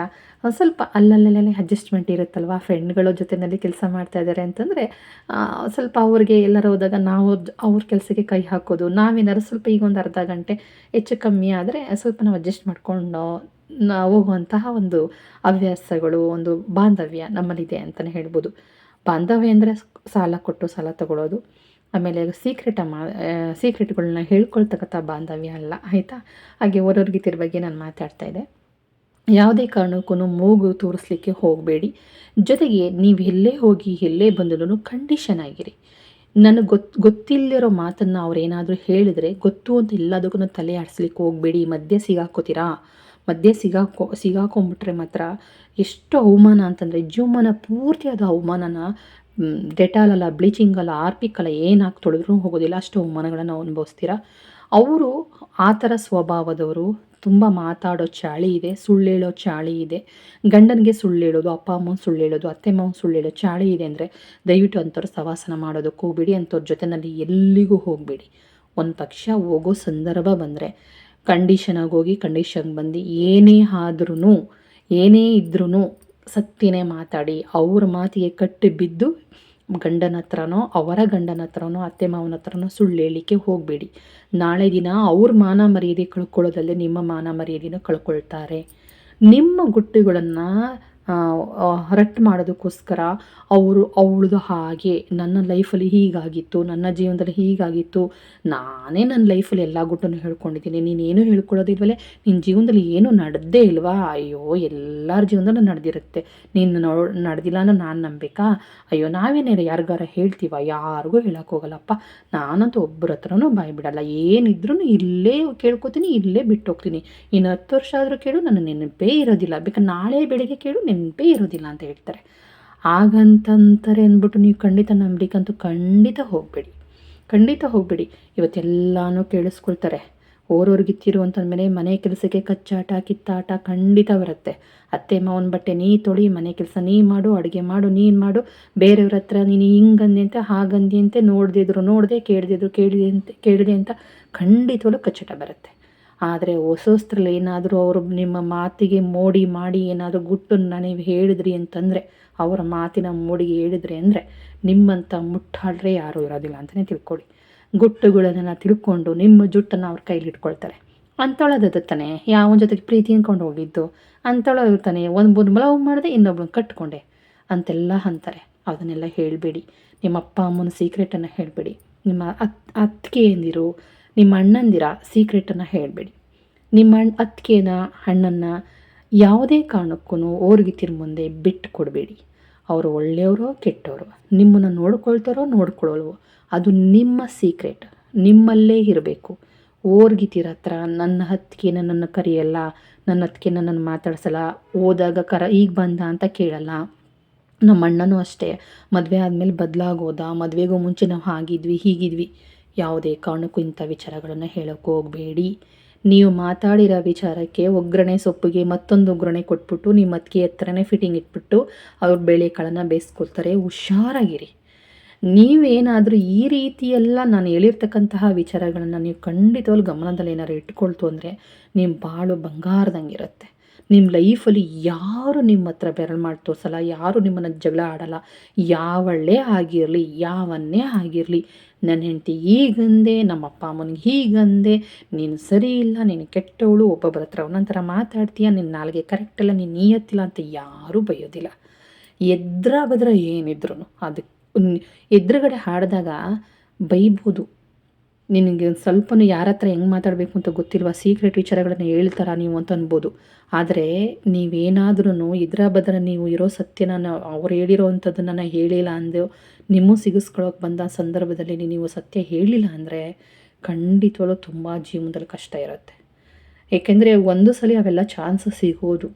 ಸ್ವಲ್ಪ ಅಲ್ಲಲ್ಲೇ ಅಡ್ಜಸ್ಟ್ಮೆಂಟ್ ಇರುತ್ತಲ್ವ? ಫ್ರೆಂಡ್ಗಳ ಜೊತೆಯಲ್ಲಿ ಕೆಲಸ ಮಾಡ್ತಾ ಇದ್ದಾರೆ ಅಂತಂದರೆ ಸ್ವಲ್ಪ ಅವ್ರಿಗೆ ಎಲ್ಲರೂ ಹೋದಾಗ ನಾವು ಅವ್ರ ಕೆಲಸಕ್ಕೆ ಕೈ ಹಾಕೋದು, ನಾವೇನಾದ್ರು ಸ್ವಲ್ಪ ಈಗ ಒಂದು ಅರ್ಧ ಗಂಟೆ ಹೆಚ್ಚು ಕಮ್ಮಿ ಆದರೆ ಸ್ವಲ್ಪ ನಾವು ಅಡ್ಜಸ್ಟ್ ಮಾಡಿಕೊಂಡು ಹೋಗುವಂತಹ ಒಂದು ಹವ್ಯಾಸಗಳು, ಒಂದು ಬಾಂಧವ್ಯ ನಮ್ಮಲ್ಲಿದೆ ಅಂತಲೇ ಹೇಳ್ಬೋದು. ಬಾಂಧವ್ಯ ಅಂದರೆ ಸಾಲ ಕೊಟ್ಟು ಸಾಲ ತಗೊಳ್ಳೋದು ಆಮೇಲೆ ಸೀಕ್ರೆಟ್ ಅಮ್ಮ ಸೀಕ್ರೆಟ್ಗಳನ್ನ ಹೇಳ್ಕೊಳ್ತಕ್ಕಂಥ ಬಾಂಧವ್ಯ ಅಲ್ಲ, ಆಯಿತಾ? ಹಾಗೆ ಹೊರರ್ಗಿತಿರ ಬಗ್ಗೆ ನಾನು ಮಾತಾಡ್ತಾ ಇದ್ದೆ. ಯಾವುದೇ ಕಾರಣಕ್ಕೂ ಮೂಗು ತೋರಿಸ್ಲಿಕ್ಕೆ ಹೋಗಬೇಡಿ. ಜೊತೆಗೆ ನೀವು ಎಲ್ಲೇ ಹೋಗಿ, ಎಲ್ಲೇ ಬಂದರೂ ಕಂಡೀಷನ್ ಆಗಿರಿ. ನನಗೆ ಗೊತ್ ಗೊತ್ತಿಲ್ಲದಿರೋ ಮಾತನ್ನು ಅವರೇನಾದರೂ ಹೇಳಿದರೆ ಗೊತ್ತು ಅಂತ ಎಲ್ಲದಕ್ಕೂ ತಲೆ ಆಡಿಸ್ಲಿಕ್ಕೆ ಹೋಗಬೇಡಿ. ಮಧ್ಯೆ ಸಿಗಾಕೋತೀರಾ ಮಧ್ಯೆ ಸಿಗಾಕೋ ಸಿಗಾಕೊಂಬಿಟ್ರೆ ಮಾತ್ರ ಎಷ್ಟು ಅವಮಾನ ಅಂತಂದರೆ ಜೀವಮಾನ ಪೂರ್ತಿಯಾದ ಅವಮಾನನ ಡೆಟಾಲಲ್ಲ, ಬ್ಲೀಚಿಂಗಲ್ಲ ಆರ್ಪಿಕ್ಕಲ್ಲ ಏನು ಹಾಕಿ ತೊಳೆದ್ರೂ ಹೋಗೋದಿಲ್ಲ, ಅಷ್ಟು ಅವಮಾನಗಳನ್ನು ಅನುಭವಿಸ್ತೀರ? ಅವರು ಆ ಥರ ಸ್ವಭಾವದವರು, ತುಂಬ ಮಾತಾಡೋ ಚಾಳಿ ಇದೆ, ಸುಳ್ಳೇಳೋ ಚಾಳಿ ಇದೆ, ಗಂಡನಿಗೆ ಸುಳ್ಳು ಹೇಳೋದು ಅಪ್ಪ ಅಮ್ಮ ಸುಳ್ಳು ಹೇಳೋದು ಅತ್ತೆ ಮಾವ ಸುಳ್ಳು ಹೇಳೋ ಚಾಳಿ ಇದೆ ಅಂದರೆ ದಯವಿಟ್ಟು ಅಂಥವ್ರು ಸವಾಸನ ಮಾಡೋದಕ್ಕೆ ಹೋಗ್ಬೇಡಿ, ಅಂಥವ್ರ ಜೊತೆನಲ್ಲಿ ಎಲ್ಲಿಗೂ ಹೋಗಬೇಡಿ. ಒಂದು ಪಕ್ಷ ಹೋಗೋ ಸಂದರ್ಭ ಬಂದರೆ ಕಂಡೀಷನಾಗಿ ಹೋಗಿ, ಕಂಡೀಷನ್ಗೆ ಬಂದು ಏನೇ ಆದ್ರೂ ಏನೇ ಇದ್ರೂ ಸತ್ತಿನೇ ಮಾತಾಡಿ, ಅವ್ರ ಮಾತಿಗೆ ಕಟ್ಟಿ ಬಿದ್ದು ಗಂಡನ ಹತ್ರನೋ, ಅವರ ಗಂಡನ ಹತ್ರನೋ, ಅತ್ತೆ ಮಾವನ ಹತ್ರನೋ ಸುಳ್ಳು ಹೇಳಲಿಕ್ಕೆ ಹೋಗಬೇಡಿ. ನಾಳೆ ದಿನ ಅವ್ರ ಮಾನ ಮರ್ಯಾದೆ ಕಳ್ಕೊಳ್ಳೋದಲ್ಲೇ ನಿಮ್ಮ ಮಾನ ಮರ್ಯಾದೆನ ಕಳ್ಕೊಳ್ತಾರೆ. ನಿಮ್ಮ ಗುಟ್ಟುಗಳನ್ನು ರಟ್ಟು ಮಾಡೋದಕ್ಕೋಸ್ಕರ ಅವರು ಅವಳದು ಹಾಗೆ ನನ್ನ ಲೈಫಲ್ಲಿ ಹೀಗಾಗಿತ್ತು, ನನ್ನ ಜೀವನದಲ್ಲಿ ಹೀಗಾಗಿತ್ತು. ನಾನೇ ನನ್ನ ಲೈಫಲ್ಲಿ ಎಲ್ಲ ಗುಟ್ಟನ್ನು ಹೇಳ್ಕೊಂಡಿದ್ದೀನಿ. ನೀನೇನು ಹೇಳ್ಕೊಳ್ಳೋದಿಲ್ವಲ್ಲೇ ನಿನ್ನ ಜೀವನದಲ್ಲಿ ಏನೂ ನಡೆದೇ ಇಲ್ವಾ? ಅಯ್ಯೋ, ಎಲ್ಲರ ಜೀವನದಲ್ಲೂ ನಡೆದಿರುತ್ತೆ. ನೀನು ನೋ, ನಡೆದಿಲ್ಲ ಅನ್ನೋ ನಾನು ನಂಬಬೇಕಾ ಅಯ್ಯೋ ನಾವೇನೇ ಯಾರಿಗಾರ ಹೇಳ್ತೀವ? ಯಾರಿಗೂ ಹೇಳೋಕ್ಕೋಗಲ್ಲಪ್ಪ ನಾನಂತೂ ಒಬ್ಬರ ಹತ್ರನೂ ಬಾಯಿ ಬಿಡಲ್ಲ. ಏನಿದ್ರೂ ಇಲ್ಲೇ ಕೇಳ್ಕೊತೀನಿ, ಇಲ್ಲೇ ಬಿಟ್ಟು ಹೋಗ್ತೀನಿ ಇನ್ನು ಹತ್ತು ವರ್ಷ ಆದರೂ ಕೇಳು, ನನ್ನ ನೆನಪೇ ಇರೋದಿಲ್ಲ. ಬೇಕಾದ್ರೆ ನಾಳೆ ಬೆಳಿಗ್ಗೆ ಕೇಳು, ನೆನಪೇ ಇರೋದಿಲ್ಲ ಅಂತ ಹೇಳ್ತಾರೆ. ಹಾಗಂತಂತಾರೆ ಅಂದ್ಬಿಟ್ಟು ನೀವು ಖಂಡಿತ ನಂಬಲಿಕ್ಕಂತೂ ಖಂಡಿತ ಹೋಗಬೇಡಿ. ಖಂಡಿತ ಹೋಗಬೇಡಿ. ಇವತ್ತೆಲ್ಲನೂ ಕೇಳಿಸ್ಕೊಳ್ತಾರೆ. ಓರೋರ್ಗಿತ್ತಿರು ಅಂತಂದಮೇಲೆ ಮನೆ ಕೆಲಸಕ್ಕೆ ಕಚ್ಚಾಟ, ಕಿತ್ತಾಟ ಖಂಡಿತ ಬರುತ್ತೆ. ಅತ್ತೆ ಮಾವನ ಬಟ್ಟೆ ನೀ ತೊಳಿ, ಮನೆ ಕೆಲಸ ನೀ ಮಾಡು, ಅಡುಗೆ ಮಾಡು, ನೀನು ಮಾಡು. ಬೇರೆಯವ್ರ ಹತ್ರ ನೀನು ಹಿಂಗಂದಿ ಅಂತ, ಹಾಗಂದಿ ಅಂತೆ ನೋಡ್ದಿದ್ರು ನೋಡಿದೆ ಕೇಳ್ದಿದ್ರು ಕೇಳಿದೆ ಅಂತ ಕೇಳಿದೆ ಅಂತ ಖಂಡಿತವಾಗ್ಲೂ ಕಚ್ಚಾಟ ಬರುತ್ತೆ. ಆದರೆ ಹೊಸಸ್ತ್ರಲ್ಲಿ ಏನಾದರೂ ಅವರು ನಿಮ್ಮ ಮಾತಿಗೆ ಮೋಡಿ ಮಾಡಿ ಏನಾದರೂ ಗುಟ್ಟನ್ನು ನೀವು ಹೇಳಿದ್ರಿ ಅಂತಂದರೆ, ಅವರ ಮಾತಿನ ಮೋಡಿಗೆ ಹೇಳಿದ್ರಿ ಅಂದರೆ ನಿಮ್ಮಂಥ ಮುಟ್ಟಾಡ್ರೆ ಯಾರೂ ಇರೋದಿಲ್ಲ ಅಂತಲೇ ತಿಳ್ಕೊಳ್ಳಿ. ಗುಟ್ಟುಗಳನ್ನು ತಿಳ್ಕೊಂಡು ನಿಮ್ಮ ಜುಟ್ಟನ್ನು ಅವ್ರ ಕೈಲಿ ಇಟ್ಕೊಳ್ತಾರೆ. ಅಂಥೊಳದ ತಾನೆ, ಯಾವನ ಜೊತೆಗೆ ಪ್ರೀತಿ ಅಂದ್ಕೊಂಡು ಹೋಗಿದ್ದು ಅಂಥೊಳದು ತಾನೆ, ಒಂದು ಲವ್ ಮಾಡಿದೆ ಇನ್ನೊಬ್ಳನ್ನ ಕಟ್ಕೊಂಡೆ ಅಂತೆಲ್ಲ ಅಂತಾರೆ. ಅದನ್ನೆಲ್ಲ ಹೇಳಬೇಡಿ. ನಿಮ್ಮ ಅಪ್ಪ ಅಮ್ಮನ ಸೀಕ್ರೆಟನ್ನು ಹೇಳಬೇಡಿ. ನಿಮ್ಮ ಅತ್, ಅತ್ತಿಗೆಯಂದಿರು ನಿಮ್ಮ ಅಣ್ಣಂದಿರ ಸೀಕ್ರೆಟನ್ನು ಹೇಳಬೇಡಿ. ನಿಮ್ಮ ಅಣ್ಣ ಅತ್ತಿಗೆನ ಹಣ್ಣನ್ನು ಯಾವುದೇ ಕಾರಣಕ್ಕೂ ಓರ್ಗಿತಿರ ಮುಂದೆ ಬಿಟ್ಟು ಕೊಡಬೇಡಿ. ಅವರು ಒಳ್ಳೆಯವರೋ, ಕೆಟ್ಟವರು. ನಿಮ್ಮನ್ನು ನೋಡ್ಕೊಳ್ತಾರೋ ನೋಡ್ಕೊಳ್ಳಲ್ವೋ ಅದು ನಿಮ್ಮ ಸೀಕ್ರೆಟ್ ನಿಮ್ಮಲ್ಲೇ ಇರಬೇಕು. ಓರ್ಗಿತಿರ ಹತ್ರ ನನ್ನ ಹತ್ತಿಗೆನ ನನ್ನ ಕರೆಯಲ್ಲ, ನನ್ನ ಹತ್ತಿಗೆ ನನ್ನನ್ನು ಮಾತಾಡ್ಸಲ್ಲ, ಹೋದಾಗ ಕರ, ಈಗ ಬಂದ ಅಂತ ಕೇಳಲ್ಲ. ನಮ್ಮ ಅಣ್ಣನೂ ಅಷ್ಟೇ. ಮದುವೆ ಆದಮೇಲೆ ಬದಲಾಗೋದ ಮದುವೆಗೂ ಮುಂಚೆ ನಾವು ಹಾಗಿದ್ವಿ, ಹೀಗಿದ್ವಿ. ಯಾವುದೇ ಕಾರಣಕ್ಕೂ ಇಂಥ ವಿಚಾರಗಳನ್ನು ಹೇಳೋಕ್ಕೆ ಹೋಗಬೇಡಿ. ನೀವು ಮಾತಾಡಿರೋ ವಿಚಾರಕ್ಕೆ ಒಗ್ಗರಣೆ ಸೊಪ್ಪಿಗೆ ಮತ್ತೊಂದು ಒಗ್ಗರಣೆ ಕೊಟ್ಬಿಟ್ಟು ನಿಮ್ಮ ಅತ್ತಿಗೆ ಹತ್ರನೇ ಫಿಟ್ಟಿಂಗ್ ಇಟ್ಬಿಟ್ಟು ಅವ್ರ ಬೇಳೆ ಕಾಳನ್ನು ಬೇಯಿಸ್ಕೊಳ್ತಾರೆ. ಹುಷಾರಾಗಿರಿ. ನೀವೇನಾದರೂ ಈ ರೀತಿಯೆಲ್ಲ ನಾನು ಹೇಳಿರ್ತಕ್ಕಂತಹ ವಿಚಾರಗಳನ್ನು ನೀವು ಖಂಡಿತವಾಗಿ ಗಮನದಲ್ಲಿ ಏನಾದ್ರು ಇಟ್ಕೊಳ್ತು ಅಂದರೆ ನಿಮ್ಮ ಬಾಳು ಬಂಗಾರದಂಗಿರುತ್ತೆ ನಿಮ್ಮ ಲೈಫಲ್ಲಿ ಯಾರು ನಿಮ್ಮ ಹತ್ರ ಬೆರಳು ಮಾಡಿ ತೋರಿಸಲ್ಲ, ಯಾರು ನಿಮ್ಮನ್ನು ಜಗಳ ಆಡಲ್ಲ. ಯಾವಳ್ಳೇ ಆಗಿರಲಿ, ಯಾವನ್ನೇ ಆಗಿರಲಿ ನನ್ನ ಹೆಂಡತಿ ಹೀಗಂದೆ, ನಮ್ಮ ಅಪ್ಪ ಅಮ್ಮನಿಗೆ ಹೀಗಂದೆ, ನೀನು ಸರಿ ಇಲ್ಲ, ನೀನು ಕೆಟ್ಟವಳು, ಒಬ್ಬೊಬ್ಬರ ಹತ್ರ ಒಂದೊಂಥರ ಮಾತಾಡ್ತೀಯ, ನಿನ್ನ ನಾಲ್ಗೆ ಅಲ್ಲ ನೀನು ನೀಯತ್ತಿಲ್ಲ ಅಂತ ಯಾರೂ ಬೈಯೋದಿಲ್ಲ. ಎದ್ರ ಬದ್ರ ಏನಿದ್ರು ಅದಕ್ಕೆ ಎದುರುಗಡೆ ಹಾಡಿದಾಗ ಬೈಬೋದು. ನಿನಗೆ ಸ್ವಲ್ಪನೂ ಯಾರ ಹತ್ರ ಹೆಂಗೆ ಮಾತಾಡಬೇಕು ಅಂತ ಗೊತ್ತಿಲ್ವಾ? ಸೀಕ್ರೆಟ್ ವಿಚಾರಗಳನ್ನು ಹೇಳ್ತಾರ ನೀವು ಅಂತ ಅನ್ಬೋದು. ಆದರೆ ನೀವೇನಾದ್ರೂ ಇದರ ಬದಲ ನೀವು ಇರೋ ಸತ್ಯನ ಅವ್ರು ಹೇಳಿರೋ ಅಂಥದ್ದನ್ನು ನಾನು ಹೇಳಿಲ್ಲ ಅಂದು ನಿಮ್ಮ ಸಿಗಿಸ್ಕೊಳ್ಳೋಕೆ ಬಂದ ಸಂದರ್ಭದಲ್ಲಿ ನೀವು ಸತ್ಯ ಹೇಳಿಲ್ಲ ಅಂದರೆ ಖಂಡಿತವಾಗ್ಲೂ ತುಂಬ ಜೀವನದಲ್ಲಿ ಕಷ್ಟ ಇರುತ್ತೆ. ಏಕೆಂದರೆ ಒಂದು ಸಲ ಅವೆಲ್ಲ ಚಾನ್ಸಸ್ ಸಿಗೋದು.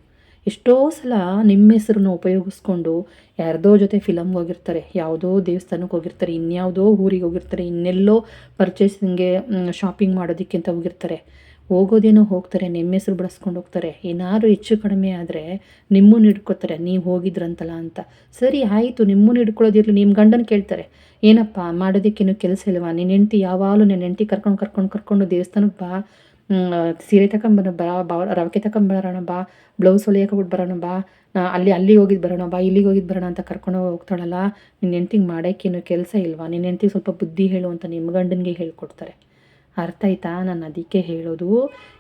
ಎಷ್ಟೋ ಸಲ ನಿಮ್ಮ ಹೆಸರನ್ನ ಉಪಯೋಗಿಸ್ಕೊಂಡು ಯಾರ್ದೋ ಜೊತೆ ಫಿಲಮ್ಗೆ ಹೋಗಿರ್ತಾರೆ, ಯಾವುದೋ ದೇವಸ್ಥಾನಕ್ಕೆ ಹೋಗಿರ್ತಾರೆ, ಇನ್ಯಾವುದೋ ಊರಿಗೆ ಹೋಗಿರ್ತಾರೆ, ಇನ್ನೆಲ್ಲೋ ಪರ್ಚೇಸಿಂಗ್ಗೆ ಶಾಪಿಂಗ್ ಮಾಡೋದಕ್ಕೆ ಅಂತ ಹೋಗಿರ್ತಾರೆ. ಹೋಗೋದೇನೋ ಹೋಗ್ತಾರೆ, ನಿಮ್ಮ ಹೆಸರು ಬಳಸ್ಕೊಂಡು ಹೋಗ್ತಾರೆ. ಏನಾದರೂ ಹೆಚ್ಚು ಕಡಿಮೆ ಆದರೆ ನಿಮ್ಮನ್ನು ಹಿಡ್ಕೋತಾರೆ, ನೀವು ಹೋಗಿದ್ರಂತಲ್ಲ ಅಂತ. ಸರಿ, ಆಯಿತು, ನಿಮ್ಮನ್ನು ಹಿಡ್ಕೊಳ್ಳೋದಿರಲಿ ನಿಮ್ಮ ಗಂಡನ ಕೇಳ್ತಾರೆ, ಏನಪ್ಪ ಮಾಡೋದಕ್ಕೇನು ಕೆಲಸ ಇಲ್ವಾ? ನಿನ್ನ ಹೆಂಡ್ತಿ ಯಾವಾಗಲೂ ನನ್ನ ಹೆಂಡ್ತಿ ಕರ್ಕೊಂಡು ಕರ್ಕೊಂಡು ಕರ್ಕೊಂಡು ದೇವಸ್ಥಾನಕ್ಕೆ ಬಾ ಸೀರೆ ತಗೊಂಬರ ಬಾ ರವಕೆ ತಗೊಂಬರೋಣ ಬಾ ಬ್ಲೌಸ್ ಹೊಲಿಯಕ್ಕೆ ಬಿಟ್ಟು ಬರೋಣ ಬಾ, ನಾ ಅಲ್ಲಿ ಅಲ್ಲಿಗೆ ಹೋಗಿದ್ದು ಬರೋಣ ಬಾ, ಇಲ್ಲಿಗೆ ಹೋಗಿದ್ದು ಬರೋಣ ಅಂತ ಕರ್ಕೊಂಡು ಹೋಗ್ತಾಳಲ್ಲ ನಿನ್ನ ಹೆಂಡ್ತಿಗೆ ಮಾಡೋಕ್ಕೇನು ಕೆಲಸ ಇಲ್ವಾ? ನಿನ್ನ ಹೆಂಡ್ತಿಗೆ ಸ್ವಲ್ಪ ಬುದ್ಧಿ ಹೇಳು ಅಂತ ನಿಮ್ಮ ಗಂಡನಿಗೆ ಹೇಳ್ಕೊಡ್ತಾರೆ. ಅರ್ಥ ಆಯ್ತಾ? ನಾನು ಅದಕ್ಕೆ ಹೇಳೋದು,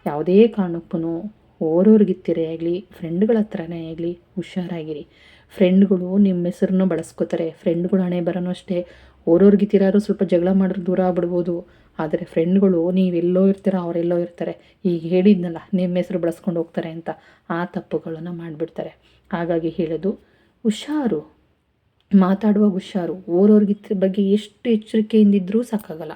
ಯಾವುದೇ ಕಾರಣಕ್ಕೂ ಓರೋರ್ಗಿತ್ತಿರೇ ಆಗಲಿ ಫ್ರೆಂಡ್ಗಳ ಹತ್ರನೇ ಆಗಲಿ ಹುಷಾರಾಗಿರಿ. ಫ್ರೆಂಡ್ಗಳು ನಿಮ್ಮ ಹೆಸರನ್ನು ಬಳಸ್ಕೋತಾರೆ. ಫ್ರೆಂಡ್ಗಳು ಹಣೆ ಬರೋನು ಅಷ್ಟೇ. ಓರೋರ್ಗಿತ್ತಿರಾರು ಸ್ವಲ್ಪ ಜಗಳ ಮಾಡಿದ್ರೆ ದೂರ ಆಗ್ಬಿಡ್ಬೋದು. ಆದರೆ ಫ್ರೆಂಡ್ಗಳು, ನೀವೆಲ್ಲೋ ಇರ್ತೀರ, ಅವರೆಲ್ಲೋ ಇರ್ತಾರೆ. ಈಗ ಹೇಳಿದ್ನಲ್ಲ, ನಿಮ್ಮ ಹೆಸರು ಬಳಸ್ಕೊಂಡು ಹೋಗ್ತಾರೆ ಅಂತ ಆ ತಪ್ಪುಗಳನ್ನು ಮಾಡಿಬಿಡ್ತಾರೆ. ಹಾಗಾಗಿ ಹೇಳೋದು ಹುಷಾರು. ಮಾತಾಡುವಾಗ ಹುಷಾರು. ಓರೋರ್ಗಿದ್ರ ಬಗ್ಗೆ ಎಷ್ಟು ಎಚ್ಚರಿಕೆಯಿಂದಿದ್ರೂ ಸಾಕಾಗಲ್ಲ.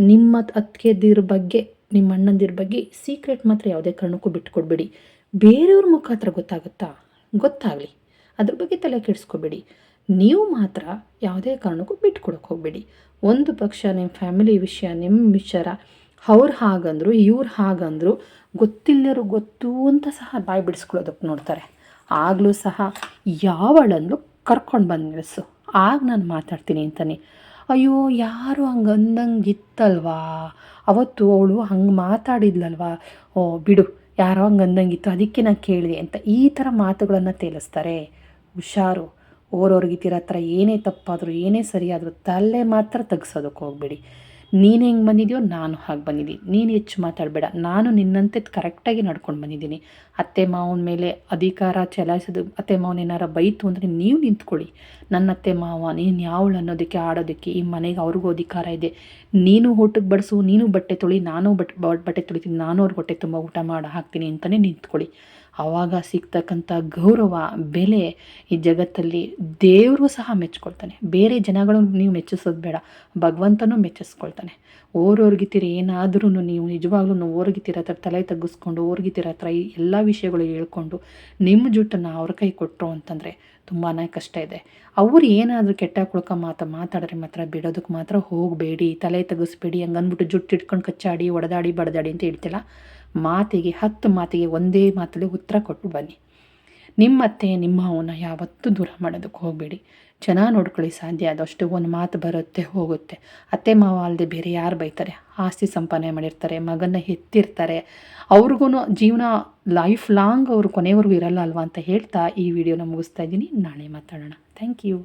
ನಿಮ್ಮ ಅತ್ತಿಗೆದಿರ ಬಗ್ಗೆ, ನಿಮ್ಮ ಅಣ್ಣಂದಿರ ಬಗ್ಗೆ ಸೀಕ್ರೆಟ್ ಮಾತ್ರ ಯಾವುದೇ ಕಾರಣಕ್ಕೂ ಬಿಟ್ಕೊಡ್ಬೇಡಿ. ಬೇರೆಯವ್ರ ಮುಖಾಂತರ ಗೊತ್ತಾಗುತ್ತಾ? ಗೊತ್ತಾಗಲಿ. ಅದ್ರ ಬಗ್ಗೆ ತಲೆ ಕೆಡಿಸ್ಕೋಬೇಡಿ. ನೀವು ಮಾತ್ರ ಯಾವುದೇ ಕಾರಣಕ್ಕೂ ಬಿಟ್ಕೊಡೋಕೆ ಹೋಗಬೇಡಿ. ಒಂದು ಪಕ್ಷ ನಿಮ್ಮ ಫ್ಯಾಮಿಲಿ ವಿಷಯ, ನಿಮ್ಮ ವಿಚಾರ, ಅವ್ರು ಹಾಗಂದ್ರು, ಇವ್ರು ಹಾಗಂದ್ರು ಗೊತ್ತಿಲ್ಲರು ಗೊತ್ತು ಅಂತ ಸಹ ಬಾಯಿ ಬಿಡಿಸ್ಕೊಳ್ಳೋದಕ್ಕೆ ನೋಡ್ತಾರೆ. ಆಗಲೂ ಸಹ ಯಾವಳಂದ್ಲು ಕರ್ಕೊಂಡು ಬಂದು ನಿಲ್ಲಿಸು. ಆಗ ನಾನು ಮಾತಾಡ್ತೀನಿ ಅಂತಾನೆ. ಅಯ್ಯೋ, ಯಾರು ಹಂಗೆ ಅಂದಂಗೆ ಇತ್ತಲ್ವಾ? ಅವತ್ತು ಅವಳು ಹಂಗೆ ಮಾತಾಡಿದ್ಲಲ್ವಾ? ಓ, ಬಿಡು, ಯಾರೋ ಹಂಗೆ ಅಂದಂಗಿತ್ತು ಅದಕ್ಕೆ ನಾನು ಕೇಳಿದೆ ಅಂತ ಈ ಥರ ಮಾತುಗಳನ್ನು ತೇಲಿಸ್ತಾರೆ. ಹುಷಾರು. ಓರೋರ್ಗಿತ್ತಿರ ಹತ್ರ ಏನೇ ತಪ್ಪಾದರೂ, ಏನೇ ಸರಿಯಾದರೂ ತಲೆ ಮಾತ್ರ ತೆಗ್ಸೋದಕ್ಕೆ ಹೋಗಬೇಡಿ. ನೀನು ಹೆಂಗೆ ಬಂದಿದೆಯೋ ನಾನು ಹಾಗೆ ಬಂದಿದ್ದೀನಿ. ನೀನು ಹೆಚ್ಚು ಮಾತಾಡಬೇಡ. ನಾನು ನಿನ್ನಂತೆ ಕರೆಕ್ಟಾಗಿ ನಡ್ಕೊಂಡು ಬಂದಿದ್ದೀನಿ. ಅತ್ತೆ ಮಾವನ ಮೇಲೆ ಅಧಿಕಾರ ಚಲಾಯಿಸೋದು, ಅತ್ತೆ ಮಾವನ ಏನಾರ ಬೈತು ಅಂದರೆ ನೀವು ನಿಂತ್ಕೊಳ್ಳಿ. ನನ್ನ ಅತ್ತೆ ಮಾವ, ನೀನು ಯಾವಳು ಅನ್ನೋದಕ್ಕೆ, ಆಡೋದಕ್ಕೆ, ಈ ಮನೆಗೆ ಅವ್ರಿಗೂ ಅಧಿಕಾರ ಇದೆ. ನೀನು ಊಟಕ್ಕೆ ಬಡಿಸು, ನೀನು ಬಟ್ಟೆ ತೊಳಿ, ನಾನು ಬಟ್ ಬಟ್ಟೆ ತೊಳಿತೀನಿ, ನಾನು ಅವ್ರ ಹೊಟ್ಟೆ ತುಂಬ ಊಟ ಮಾಡಿ, ಹಾಕ್ತೀನಿ ಅಂತಲೇ ನಿಂತ್ಕೊಳ್ಳಿ. ಆವಾಗ ಸಿಗ್ತಕ್ಕಂಥ ಗೌರವ, ಬೆಲೆ ಈ ಜಗತ್ತಲ್ಲಿ ದೇವರು ಸಹ ಮೆಚ್ಕೊಳ್ತಾನೆ. ಬೇರೆ ಜನಗಳು ನೀವು ಮೆಚ್ಚಿಸೋದು ಬೇಡ, ಭಗವಂತನೂ ಮೆಚ್ಚಿಸ್ಕೊಳ್ತಾನೆ. ಓರೋರ್ಗಿತ್ತೀರ ಏನಾದ್ರೂ ನೀವು ನಿಜವಾಗ್ಲೂ ಓರ್ಗಿತಿರ ಹತ್ರ ತಲೆ ತಗ್ಗಿಸ್ಕೊಂಡು ಓರ್ಗಿತಿರ ಹತ್ರ ಈ ಎಲ್ಲ ವಿಷಯಗಳು ಹೇಳ್ಕೊಂಡು ನಿಮ್ಮ ಜುಟ್ಟನ್ನು ಅವ್ರ ಕೈ ಕೊಟ್ಟರು ಅಂತಂದರೆ ತುಂಬಾ ಕಷ್ಟ ಇದೆ. ಅವ್ರು ಏನಾದರೂ ಕೆಟ್ಟ ಕುಳ್ಕ ಮಾತು ಮಾತಾಡಿದ್ರೆ ಮಾತ್ರ ಬಿಡೋದಕ್ಕೆ ಮಾತ್ರ ಹೋಗಬೇಡಿ, ತಲೆ ತೆಗಿಸ್ಬೇಡಿ ಹಂಗನ್ಬಿಟ್ಟು ಅಂದ್ಬಿಟ್ಟು ಜುಟ್ಟು ಇಟ್ಕೊಂಡು ಕಚ್ಚಾಡಿ, ಒಡೆದಾಡಿ, ಬಡದಾಡಿ ಅಂತ ಹೇಳ್ತಿಲ್ಲ ಮಾತಿಗೆ, ಹತ್ತು ಮಾತಿಗೆ ಒಂದೇ ಮಾತಲ್ಲಿ ಉತ್ತರ ಕೊಟ್ಟು ಬನ್ನಿ. ನಿಮ್ಮತ್ತೆ ನಿಮ್ಮ ಅವನ ಯಾವತ್ತೂ ದೂರ ಮಾಡೋದಕ್ಕೆ ಹೋಗಬೇಡಿ. ಚೆನ್ನಾಗಿ ನೋಡ್ಕೊಳ್ಳಿ ಸಾಧ್ಯ ಆದಷ್ಟು ಒಂದು ಮಾತು ಬರುತ್ತೆ, ಹೋಗುತ್ತೆ. ಅತ್ತೆ, ಮಾವ ಅಲ್ಲದೆ ಬೇರೆ ಯಾರು ಬೈತಾರೆ? ಆಸ್ತಿ ಸಂಪಾದನೆ ಮಾಡಿರ್ತಾರೆ ಮಗನ ಹೆತ್ತಿರ್ತಾರೆ. ಅವ್ರಿಗೂ ಜೀವನ ಲೈಫ್ ಲಾಂಗ್ ಅವರು ಕೊನೆವರೆಗೂ ಇರಲ್ಲ ಅಲ್ವಾ ಅಂತ ಹೇಳ್ತಾ ಈ ವಿಡಿಯೋನ ಮುಗಿಸ್ತಾ ಇದ್ದೀನಿ. ನಾಳೆ ಮಾತಾಡೋಣ. Thank you